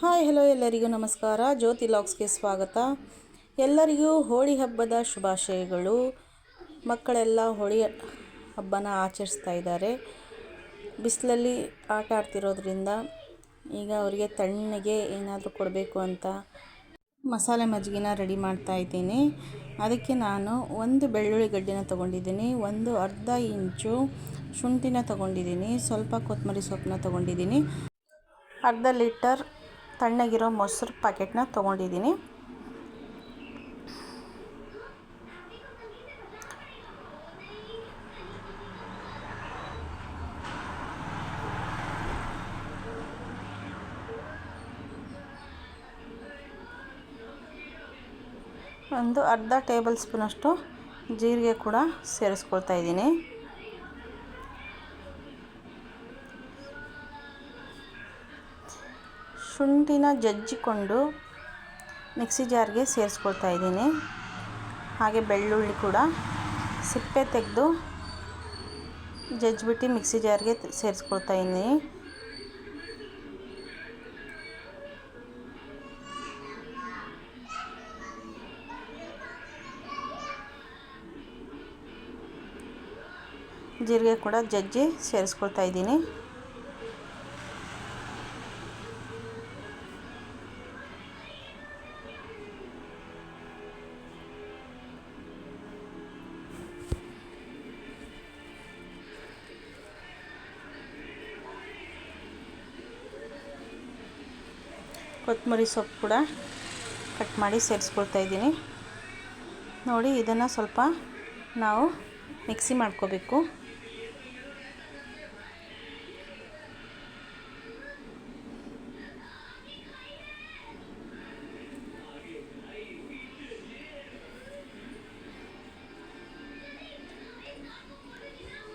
Hi hello ಎಲ್ಲರಿಗೂ ನಮಸ್ಕಾರ. ಜ್ಯೋತಿ ಲಾಕ್ಸ್ಗೆ ಸ್ವಾಗತ. ಎಲ್ಲರಿಗೂ ಹೋಳಿ ಹಬ್ಬದ ಶುಭಾಶಯಗಳು. ಮಕ್ಕಳೆಲ್ಲ ಹೋಳಿ ಹಬ್ಬನ ಆಚರಿಸ್ತಾ ಇದ್ದಾರೆ. ಬಿಸಿಲಲ್ಲಿ ಆಟ ಆಡ್ತಿರೋದ್ರಿಂದ ಈಗ ಅವರಿಗೆ ತಣ್ಣಗೆ ಏನಾದರೂ ಕೊಡಬೇಕು ಅಂತ ಮಸಾಲೆ ಮಜ್ಜಿಗೆನ ರೆಡಿ ಮಾಡ್ತಾ ಇದ್ದೀನಿ. ಅದಕ್ಕೆ ನಾನು ಒಂದು ಬೆಳ್ಳುಳ್ಳಿ ಗಡ್ಡೆನ ತೊಗೊಂಡಿದ್ದೀನಿ, ಒಂದು ಅರ್ಧ ಇಂಚು ಶುಂಠಿನ ತೊಗೊಂಡಿದ್ದೀನಿ, ಸ್ವಲ್ಪ ಕೊತ್ತಂಬರಿ ಸೊಪ್ಪನ್ನ ತೊಗೊಂಡಿದ್ದೀನಿ. ಅರ್ಧ ಲೀಟರ್ ತಣ್ಣಗಿರೋ ಮೊಸರು ಪ್ಯಾಕೆಟ್ನ ತೊಗೊಂಡಿದ್ದೀನಿ. ಒಂದು ಅರ್ಧ ಟೇಬಲ್ ಸ್ಪೂನಷ್ಟು ಜೀರಿಗೆ ಕೂಡ ಸೇರಿಸ್ಕೊಳ್ತಾ ಇದ್ದೀನಿ. ಶುಂಠಿನ ಜಜ್ಜಿಕೊಂಡು ಮಿಕ್ಸಿ ಜಾರ್ಗೆ ಸೇರಿಸ್ಕೊಳ್ತಾ ಇದ್ದೀನಿ. ಹಾಗೆ ಬೆಳ್ಳುಳ್ಳಿ ಕೂಡ ಸಿಪ್ಪೆ ತೆಗೆದು ಜಜ್ಜಿಬಿಟ್ಟು ಮಿಕ್ಸಿ ಜಾರ್ಗೆ ಸೇರಿಸ್ಕೊಳ್ತಾ ಇದ್ದೀನಿ. ಜೀರಿಗೆ ಕೂಡ ಜಜ್ಜಿ ಸೇರಿಸ್ಕೊಳ್ತಾ ಇದ್ದೀನಿ. ಕೊತ್ತಂಬರಿ ಸೊಪ್ಪು ಕೂಡ ಕಟ್ ಮಾಡಿ ಸೇರಿಸ್ಕೊಳ್ತಾ ಇದ್ದೀನಿ. ನೋಡಿ, ಇದನ್ನು ಸ್ವಲ್ಪ ನಾವು ಮಿಕ್ಸಿ ಮಾಡ್ಕೋಬೇಕು.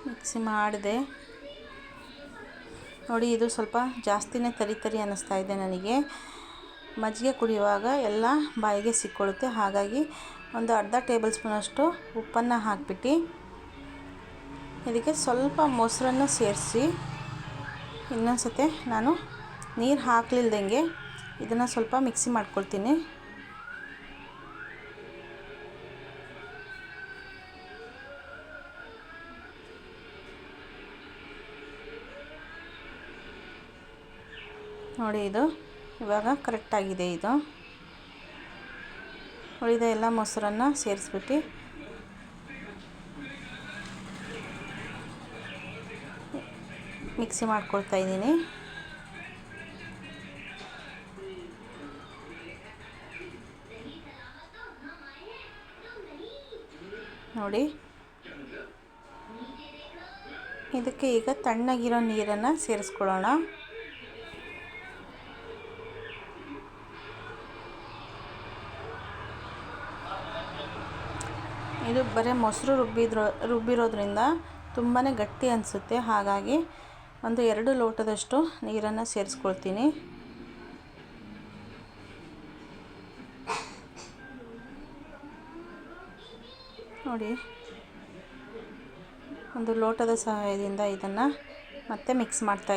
ಮಿಕ್ಸಿ ಮಾಡಿದೆ. ನೋಡಿ, ಇದು ಸ್ವಲ್ಪ ಜಾಸ್ತಿನೇ ತರಿ ತರಿ ಅನ್ನಿಸ್ತಾ ಇದೆ ನನಗೆ. ಮಜ್ಜಿಗೆ ಕುಡಿಯುವಾಗ ಎಲ್ಲ ಬಾಯಿಗೆ ಸಿಕ್ಕೊಳ್ಳುತ್ತೆ. ಹಾಗಾಗಿ ಒಂದು ಅರ್ಧ ಟೇಬಲ್ ಸ್ಪೂನಷ್ಟು ಉಪ್ಪನ್ನು ಹಾಕ್ಬಿಟ್ಟು ಇದಕ್ಕೆ ಸ್ವಲ್ಪ ಮೊಸರನ್ನು ಸೇರಿಸಿ ಇನ್ನೊಂದು ನಾನು ನೀರು ಹಾಕಲಿಲ್ದಂಗೆ ಇದನ್ನು ಸ್ವಲ್ಪ ಮಿಕ್ಸಿ ಮಾಡ್ಕೊಳ್ತೀನಿ. ನೋಡಿ ಇದು ಇವಾಗ ಕರೆಕ್ಟಾಗಿದೆ ಇದು. ಉಳಿದ ಎಲ್ಲ ಮೊಸರನ್ನು ಸೇರಿಸ್ಬಿಟ್ಟು. ಮಿಕ್ಸಿ ಮಾಡ್ಕೊಳ್ತಾ ಇದ್ದೀನಿ. ನೋಡಿ. ಇದಕ್ಕೆ ಈಗ ತಣ್ಣಗಿರೋ ನೀರನ್ನು ಸೇರಿಸ್ಕೊಳ್ಳೋಣ. ಇದು ಬರೀ ಮೊಸರು ರುಬ್ಬಿದ್ರೋ, ರುಬ್ಬಿರೋದ್ರಿಂದ ತುಂಬಾ ಗಟ್ಟಿ ಅನಿಸುತ್ತೆ. ಹಾಗಾಗಿ ಒಂದು ಎರಡು ಲೋಟದಷ್ಟು ನೀರನ್ನು ಸೇರಿಸ್ಕೊಳ್ತೀನಿ. ನೋಡಿ, ಒಂದು ಲೋಟದ ಸಹಾಯದಿಂದ ಇದನ್ನು ಮತ್ತೆ ಮಿಕ್ಸ್ ಮಾಡ್ತಾ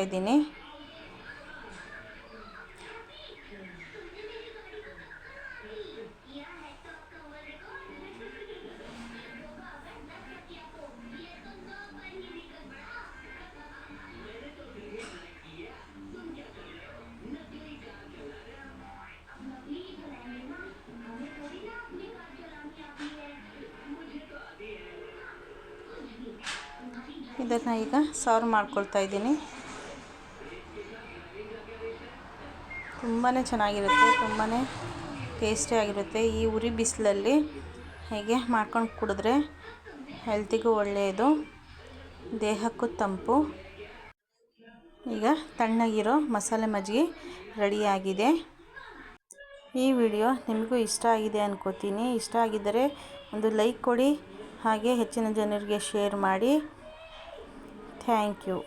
ಇದನ್ನು ಈಗ. ಸರ್ವ್ ಮಾಡ್ಕೊಳ್ತಾ ಇದ್ದೀನಿ. ತುಂಬಾ ಚೆನ್ನಾಗಿರುತ್ತೆ ತುಂಬಾ ಟೇಸ್ಟಿಯಾಗಿರುತ್ತೆ ಈ ಉರಿ ಬಿಸಿಲಲ್ಲಿ ಹೇಗೆ ಮಾಡ್ಕೊಂಡು ಕುಡಿದ್ರೆ ಹೆಲ್ತಿಗೂ ಒಳ್ಳೆಯದು. ದೇಹಕ್ಕೂ ತಂಪು. ಈಗ ತಣ್ಣಗಿರೋ ಮಸಾಲೆ ಮಜ್ಜಿಗೆ ರೆಡಿಯಾಗಿದೆ ಈ ವಿಡಿಯೋ ನಿಮಗೂ ಇಷ್ಟ ಆಗಿದೆ ಅನ್ಕೋತೀನಿ. ಇಷ್ಟ ಆಗಿದ್ದರೆ ಒಂದು ಲೈಕ್ ಕೊಡಿ, ಹಾಗೆ ಹೆಚ್ಚಿನ ಜನರಿಗೆ ಶೇರ್ ಮಾಡಿ. Thank you